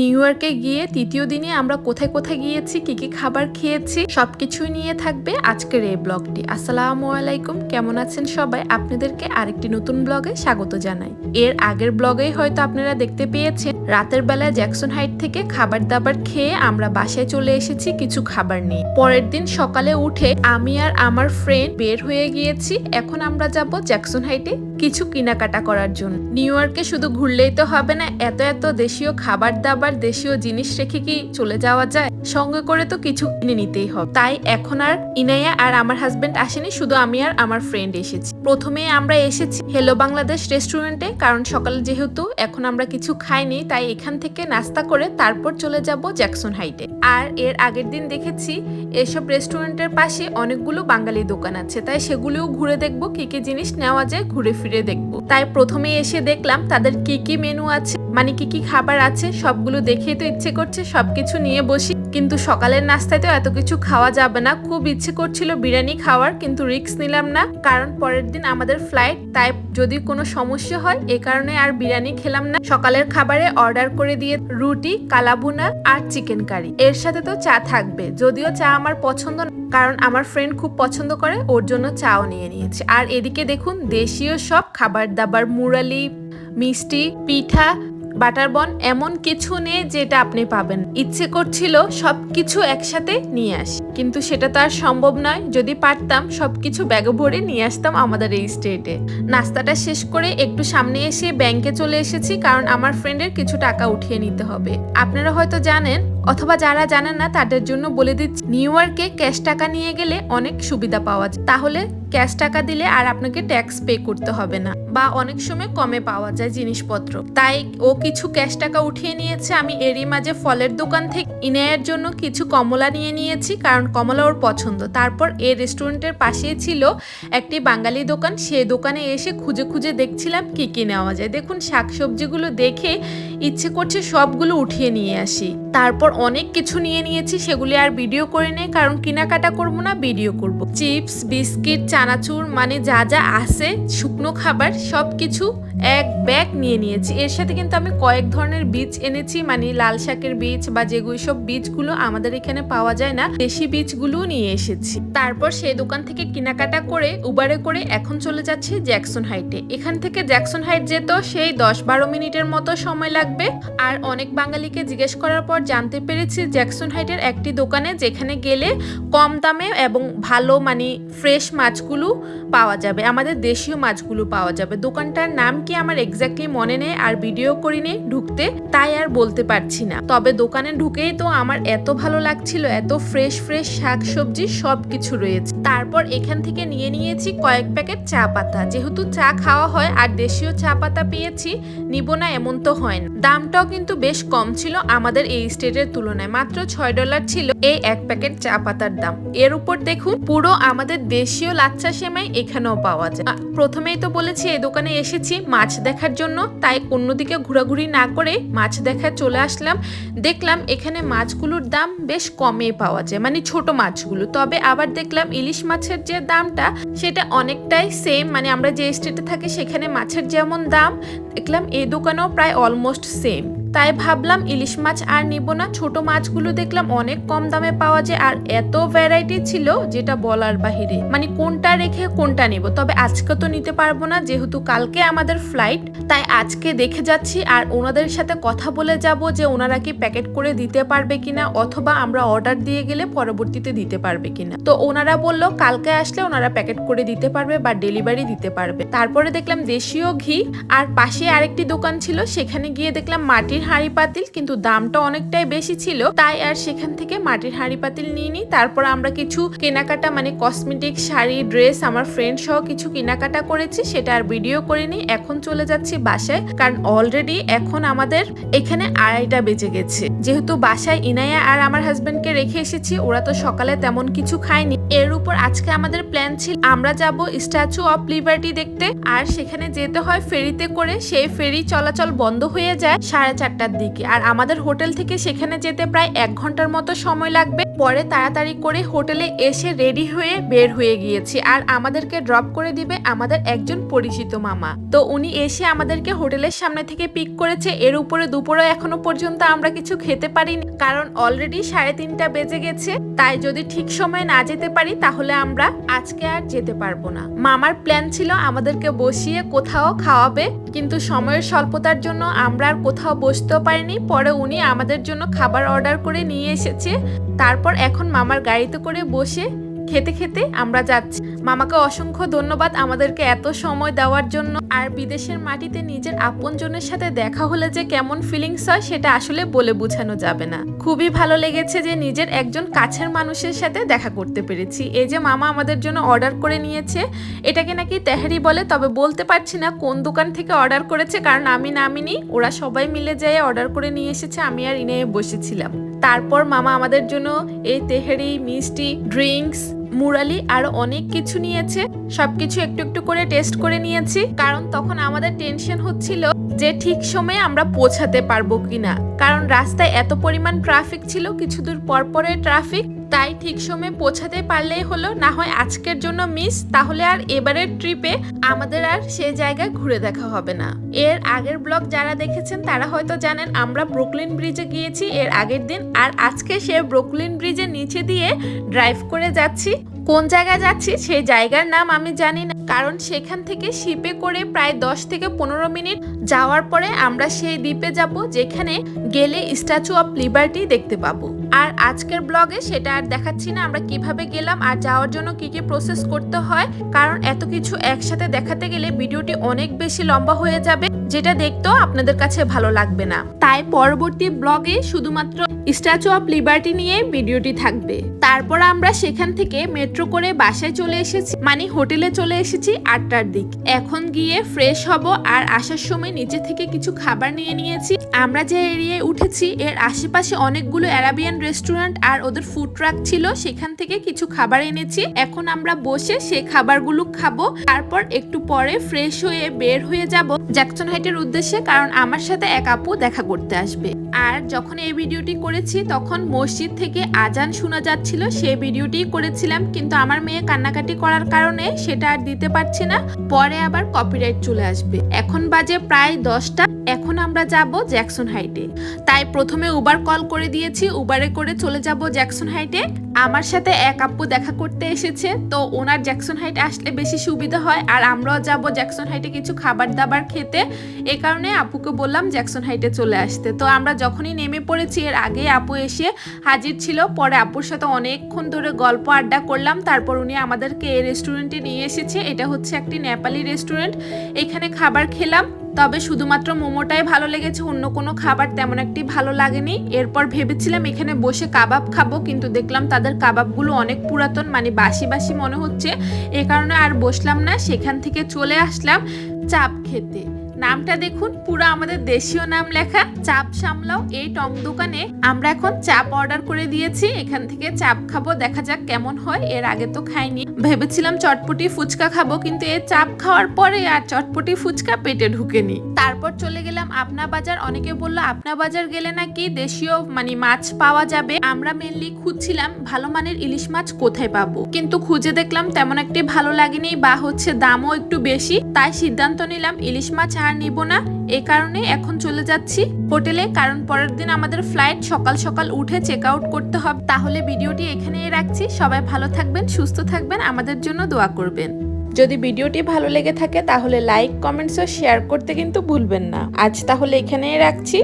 New ইয়র্কে গিয়ে তৃতীয় দিনে আমরা কোথায় কোথায় গিয়েছি, কি কি খাবার খেয়েছি, সবকিছুই নিয়ে থাকবে আজকের এই ব্লগটি। আসসালামু আলাইকুম, কেমন আছেন সবাই? আপনাদেরকে আরেকটি নতুন ব্লগে স্বাগত জানাই। এর আগের ব্লগেই হয়তো আপনারা দেখতে পেয়েছেন, রাতের বেলায় জ্যাকসন হাইট থেকে খাবার দাবার খেয়ে আমরা বাসায় চলে এসেছি কিছু খাবার নিয়ে। পরের দিন সকালে উঠে আমি আর আমার ফ্রেন্ড বের হয়ে গিয়েছি, এখন আমরা যাব জ্যাকসন হাইটে কিছু কেনাকাটা করার জন্য। নিউ ইয়র্কে শুধু ঘুরলেই তো হবে না, এত এত দেশীয় খাবার দাবার দেশীয় জিনিস রেখে কি চলে যাওয়া যায়? সঙ্গে করে তো কিছু কিনে নিতেই হবে। তাই এখন আর ইনাইয়া আর আমার হাজবেন্ড আসেনি, শুধু আমি আর আমার ফ্রেন্ড এসেছি। প্রথমে আমরা এসেছি হেলো বাংলাদেশ রেস্টুরেন্টে কারণ সকালে যেহেতু এখন আমরা কিছু খাইনি, তাই এখান থেকে নাস্তা করে তারপর চলে যাব জ্যাকসন হাইটে আর এর আগের দিন দেখেছি, এসব রেস্টুরেন্টের পাশে অনেকগুলো বাঙালি দোকান আছে, তাই সেগুলোও ঘুরে দেখব, কি কি জিনিস নেওয়া যায় ঘুরে ফিরে দেখব। তাই প্রথমে এসে দেখলাম তাদের কি কি মেনু আছে মানে কি কি খাবার আছে, সবগুলো দেখেই তো ইচ্ছে করছে সবকিছু নিয়ে বসি। কিন্তু সকালের নাস্তায় তো এত কিছু খাওয়া যাবে না। খুব ইচ্ছে করছিল বিরিয়ানি খাওয়ার, কিন্তু রিস্ক নিলাম না, কারণ পরের দিন আমাদের ফ্লাইট তাই যদি কোনো সমস্যা হয়, এ কারণে আর বিরিয়ানি খেলাম না। সকালের খাবারে অর্ডার করে দিয়ে রুটি, কালাভুনা আর চিকেন কারি এর সাথে তো চা থাকবে, যদিও চা আমার পছন্দ কারণ আমার ফ্রেন্ড খুব পছন্দ করে, ওর জন্য চাও নিয়ে নিয়েছে। আর এদিকে দেখুন, দেশীয় সব খাবার দাবার মুরালি, মিষ্টি, পিঠা বাটার বন এমন কিছু নেই যেটা আপনি পাবেন। ইচ্ছে করছিল সব কিছু একসাথে নিয়ে আসি, কিন্তু সেটা তো আর সম্ভব নয়। যদি পারতাম সব কিছু ব্যাগে ভরে নিয়ে আসতাম আমাদের এই স্টেটে। নাস্তাটা শেষ করে একটু সামনে এসে ব্যাংকে চলে এসেছি, কারণ আমার ফ্রেন্ডের কিছু টাকা উঠিয়ে নিতে হবে। আপনারা হয়তো জানেন অথবা যারা জানেন না, তাদের জন্য বলে দিচ্ছি নিউ ইয়র্কে ক্যাশ টাকা নিয়ে গেলে অনেক সুবিধা পাওয়া যায়। তাহলে ক্যাশ টাকা দিলে আর আপনাকে ট্যাক্স পে করতে হবে না বা অনেক সময় কমে পাওয়া যায় জিনিসপত্র। তাই ও কিছু ক্যাশ টাকা উঠিয়ে নিয়েছে, আমি এরই মাঝে ফলের দোকান থেকে ইনায়ের জন্য কিছু কমলা নিয়ে নিয়েছি, কারণ কমলা ওর পছন্দ। তারপর এ রেস্টুরেন্টের পাশেই ছিল একটি বাঙালি দোকান, সে দোকানে এসে খুঁজে খুঁজে দেখছিলাম কি কি নেওয়া যায়। দেখুন, শাকসবজিগুলো দেখে ইচ্ছে করছে সবগুলো উঠিয়ে নিয়ে আসি। তারপর অনেক কিছু নিয়ে নিয়েছি, সেগুলি আর ভিডিও করে নেই, কারণ কেনাকাটা করব না ভিডিও করব। চিপস বিস্কিট চানাচুর মানে যা যা আছে, শুকনো খাবার সব কিছু এক ব্যাগ নিয়ে নিয়েছি। এর সাথে কিন্তু আমি কয়েক ধরনের বীজ এনেছি মানে লাল শাকের বীজ বা যেগুলো সব বীজগুলো আমাদের এখানে পাওয়া যায় না, দেশি বীজগুলো নিয়ে এসেছি। তারপর সেই দোকান থেকে কেনাকাটা করে উবারে করে এখন চলে যাচ্ছি জ্যাকসন হাইটে এখান থেকে জ্যাকসন হাইট যেত, সেই দশ বারো মিনিটের মতো সময় লাগবে। আর অনেক বাঙালিকে জিজ্ঞেস করার পর জানতে পেরেছি জ্যাকসন হাইটের একটি দোকানে যেখানে গেলে কম দামে এবং ভালো মানে ফ্রেশ মাছগুলো পাওয়া যাবে, আমাদের দেশীয় মাছগুলো পাওয়া যাবে। দোকানটার নাম কি আমার এক্স্যাক্টলি মনে নেই আর ভিডিও করিনি ঢুকতে, তাই আর বলতে পারছি না। তবে দোকানে ঢুকেই তো আমার এত ভালো লাগছিল, এত ফ্রেশ ফ্রেশ শাক সবজি সব কিছু রয়েছে। তারপর এখান থেকে নিয়ে নিয়েছি কয়েক প্যাকেট চা পাতা। যেহেতু চা খাওয়া হয় আর দেশীয় চা পাতা পেয়েছি, নিব না এমন তো হয় না। দামটাও কিন্তু বেশ কম ছিল আমাদের এই স্টেটের তুলনায় মাত্র ছয় ডলার ছিল এই এক প্যাকেট চা পাতার দাম। এর উপর দেখুন, পুরো আমাদের দেশীয় লাচ্চা সেমাই এখানেও পাওয়া যায়। প্রথমেই তো বলেছি, এই দোকানে এসেছি মাছ দেখার জন্য, তাই অন্যদিকে ঘোরাঘুরি না করে মাছ দেখায় চলে আসলাম। দেখলাম এখানে মাছগুলোর দাম বেশ কমে পাওয়া যায় মানে ছোট মাছগুলো। তবে আবার দেখলাম ইলিশ মাছের যে দামটা, সেটা অনেকটাই সেম মানে আমরা যে স্টেটে থাকি, সেখানে মাছের যেমন দাম, দেখলাম এই দোকানেও প্রায় অলমোস্ট সেম তাই ভাবলাম ইলিশ মাছ আর নিব না। ছোট মাছগুলো দেখলাম অনেক কম দামে পাওয়া যায় আর এত ভ্যারাইটি ছিল যেটা বলার বাহিরে। মানে কোনটা রেখে কোনটা নিব? তবে আজকে তো নিতে পারব না, যেহেতু কালকে আমাদের ফ্লাইট তাই আজকে দেখে যাচ্ছি আর ওনাদের সাথে কথা বলে যাব যে ওনারা কি প্যাকেট করে দিতে পারবে কিনা অথবা আমরা অর্ডার দিয়ে গেলে পরবর্তীতে দিতে পারবে কিনা। তো ওনারা বলল, কালকে আসলে ওনারা প্যাকেট করে দিতে পারবে বা ডেলিভারি দিতে পারবে। তারপরে দেখলাম দেশীয় ঘি আর পাশে আরেকটি দোকান ছিল, সেখানে গিয়ে দেখলাম মাটির হাঁড়ি পাতিল, কিন্তু দামটা অনেকটাই বেশি ছিল। তাই আর সেখান থেকে মাটির হাঁড়ি পাতিল নিয়ে নিই তারপর আমরা কিছু কেনাকাটা মানে কসমেটিক শাড়ি ড্রেস আমার ফ্রেন্ড সহ কিছু কেনাকাটা করেছি। সেটা আর ভিডিও করিনি। এখন চলে যাচ্ছি বাসায়, কারণ অলরেডি এখন আমাদের এখানে আড়াইটা বেজে গেছে। যেহেতু বাসায় ইনায়া আর আমার হাজবেন্ডকে রেখে এসেছি, ওরা তো সকালে তেমন কিছু খায়নি। এর উপর আজকে আমাদের প্ল্যান ছিল, আমরা যাব স্ট্যাচু অফ লিবার্টি দেখতে। আর সেখানে যেতে হয় ফেরিতে করে। সেই ফেরি চলাচল বন্ধ হয়ে যায় সাড়ে চারটার দিকে। আর আমাদের হোটেল থেকে সেখানে যেতে প্রায় এক ঘণ্টার মতো সময় লাগবে। পরে তাড়াতাড়ি করে হোটেলে এসে রেডি হয়ে বের হয়ে গিয়েছি। আর আমাদেরকে ড্রপ করে দিবে আমাদের একজন পরিচিত মামা। তো উনি এসে আমাদেরকে হোটেলের সামনে থেকে পিক করেছে। এর উপরে দুপুরে এখনও পর্যন্ত আমরা কিছু খেতে পারিনি। কারণ অলরেডি সাড়ে তিনটা বেজে গেছে। তাই যদি ঠিক সময় না যেতে পারি, তাহলে আমরা আজকে আর যেতে পারব না। মামার প্ল্যান ছিল আমাদেরকে বসিয়ে কোথাও খাওয়াবে। কিন্তু সময়ের স্বল্পতার জন্য আমরা আর কোথাও বসতেও পারিনি। পরে উনি আমাদের জন্য খাবার অর্ডার করে নিয়ে এসেছে। তারপর এখন মামার গাড়িতে করে বসে খেতে খেতে আমরা যাচ্ছি। মামাকে অসংখ্য ধন্যবাদ আমাদেরকে এত সময় দেওয়ার জন্য। আর বিদেশের মাটিতে নিজের আপনজনের সাথে দেখা হলে যে কেমন ফিলিংস হয় সেটা আসলে বলে বোঝানো যাবে না। খুবই ভালো লেগেছে যে নিজের একজন কাছের মানুষের সাথে দেখা করতে পেরেছি। এই যে মামা আমাদের জন্য অর্ডার করে নিয়েছে, এটাকে নাকি তেহারি বলে, তবে বলতে পারছি না কোন দোকান থেকে অর্ডার করেছে, কারণ আমি নামিনি, ওরা সবাই মিলে যেয়ে অর্ডার করে নিয়ে এসেছে, আমি আর ইনে বসেছিলাম। তারপর মামা আমাদের জন্য এই তেহারি, মিষ্টি ড্রিঙ্কস মুরালি আর অনেক কিছু নিয়েছে। সবকিছু একটু একটু করে টেস্ট করে নিয়েছি। কারণ তখন আমাদের টেনশন হচ্ছিল যে ঠিক সময়ে আমরা পৌঁছাতে পারব কিনা। কারণ রাস্তায় এত পরিমাণ ট্রাফিক ছিল, কিছু দূর পর পরে ট্রাফিক তাই ঠিক সময়ে পৌঁছাতে পারলেই হলো। না হয় আজকের জন্য মিস, তাহলে আর এবারের ট্রিপে আমাদের আর সে জায়গায় ঘুরে দেখা হবে না। এর আগের ব্লগ যারা দেখেছেন, তারা হয়তো জানেন আমরা ব্রুকলিন ব্রিজে গিয়েছি, এর আগের দিন। আর আজকে সে ব্রুকলিন ব্রিজের নিচে দিয়ে ড্রাইভ করে যাচ্ছি। কোন জায়গায় যাচ্ছি, সেই জায়গার নাম আমি জানি না। কারণ সেখান থেকে শিপে করে প্রায় দশ থেকে পনেরো মিনিট যাওয়ার পরে আমরা সেই দ্বীপে যাব, যেখানে গেলে স্ট্যাচু অফ লিবার্টি দেখতে পাবো। আর আজকের ব্লগে সেটা আর দেখাচ্ছি না, আমরা কীভাবে গেলাম আর যাওয়ার জন্য কি কি প্রসেস করতে হয়, কারণ এত কিছু একসাথে দেখাতে গেলে ভিডিওটি অনেক বেশি লম্বা হয়ে যাবে, যেটা দেখতেও আপনাদের কাছে ভালো লাগবে না। তাই পরবর্তী ব্লগে শুধুমাত্র স্ট্যাচু অফ লিবার্টি নিয়ে ভিডিওটি থাকবে। তারপর আমরা সেখান থেকে মেট্রো করে বাসায় চলে এসেছি মানে হোটেলে চলে এসেছি আটটার দিক। এখন গিয়ে ফ্রেশ হব আর আসার সময় নিচে থেকে কিছু খাবার নিয়ে নিয়েছি। আমরা যে এরিয়ায় উঠেছি, এর আশেপাশে অনেকগুলো অ্যারাবিয়ান রেস্টুরেন্ট আর ওদের ফুড ট্রাক ছিল, সেখান থেকে কিছু খাবার এনেছি। এখন আমরা বসে সেই খাবারগুলো খাব, তারপর একটু পরে ফ্রেশ হয়ে বের হয়ে যাব জ্যাকসন হাইটের উদ্দেশ্যে, কারণ আমার সাথে এক আপু দেখা করতে আসবে। আর যখন এই ভিডিওটি করেছি, তখন মসজিদ থেকে আজান শোনা যাচ্ছিল সেই ভিডিওটি করেছিলাম, কিন্তু আমার মেয়ে কান্নাকাটি করার কারণে সেটা আর দিতে পারছি না। পরে আবার কপিরাইট চলে আসবে। এখন বাজে প্রায় দশটা। এখন আমরা যাব জ্যাকসন হাইটে। তাই প্রথমে উবার কল করে দিয়েছি, উবারে করে চলে যাব জ্যাকসন হাইটে। আমার সাথে এক আপু দেখা করতে এসেছে, তো ওনার জ্যাকসন হাইট আসলে বেশি সুবিধা হয়। আর আমরাও যাব জ্যাকসন হাইটে কিছু খাবার দাবার খেতে। এ কারণে আপুকে বললাম জ্যাকসন হাইটে চলে আসতে। তো আমরা যখনই নেমে পড়েছি, এর আগে আপু এসে হাজির ছিল। পরে আপুর সাথে অনেকক্ষণ ধরে গল্প আড্ডা করলাম। তারপর উনি আমাদেরকে এই রেস্টুরেন্টে নিয়ে এসেছে। এটা হচ্ছে একটি নেপালি রেস্টুরেন্ট। এখানে খাবার খেলাম। তবে শুধুমাত্র মোমোটাই ভালো লেগেছে, অন্য কোনো খাবার তেমন একটি ভালো লাগেনি। এরপর ভেবেছিলাম এখানে বসে কাবাব খাব, কিন্তু দেখলাম তাদের কাবাবগুলো অনেক পুরাতন মানে বাসি বাসি মনে হচ্ছে। এ কারণে আর বসলাম না, সেখান থেকে চলে আসলাম চাপ খেতে। নামটা দেখুন, পুরো আমাদের দেশীয় নাম লেখা, চাপ সামলাও, এই টং দোকানে আমরা এখন চাপ অর্ডার করে দিয়েছি, এখান থেকে চাপ খাব, দেখা যাক কেমন হয়, এর আগে তো খাইনি। ভেবেছিলাম চটপটি ফুচকা খাব, কিন্তু এই চাপ খাওয়ার পরে আর চটপটি ফুচকা পেটে ঢুকেনি। তারপর চলে গেলাম আপনা বাজার, অনেকে বলল, আপনা বাজার গেলে নাকি দেশীয় মানে মাছ পাওয়া যাবে? আমরা মেনলি খুঁজছিলাম, ভালো মানের ইলিশ মাছ কোথায় পাবো? কিন্তু খুঁজে দেখলাম তেমন একটি ভালো লাগেনি, বা হচ্ছে দামও একটু বেশি, তাই সিদ্ধান্ত নিলাম, ইলিশ মাছ আর নিব না। এ কারণে এখন চলে যাচ্ছি। হোটেলে, কারণ পরের দিন আমাদের ফ্লাইট সকাল সকাল উঠে চেক আউট করতে হবে। তাহলে ভিডিওটি এখানেই রাখছি। সবাই ভালো থাকবেন, সুস্থ থাকবেন, আমাদের জন্য দোয়া করবেন। যদি ভিডিওটি ভালো লেগে থাকে, তাহলে লাইক কমেন্টস ও শেয়ার করতে কিন্তু ভুলবেন না। আজ তাহলে এখানেই রাখছি।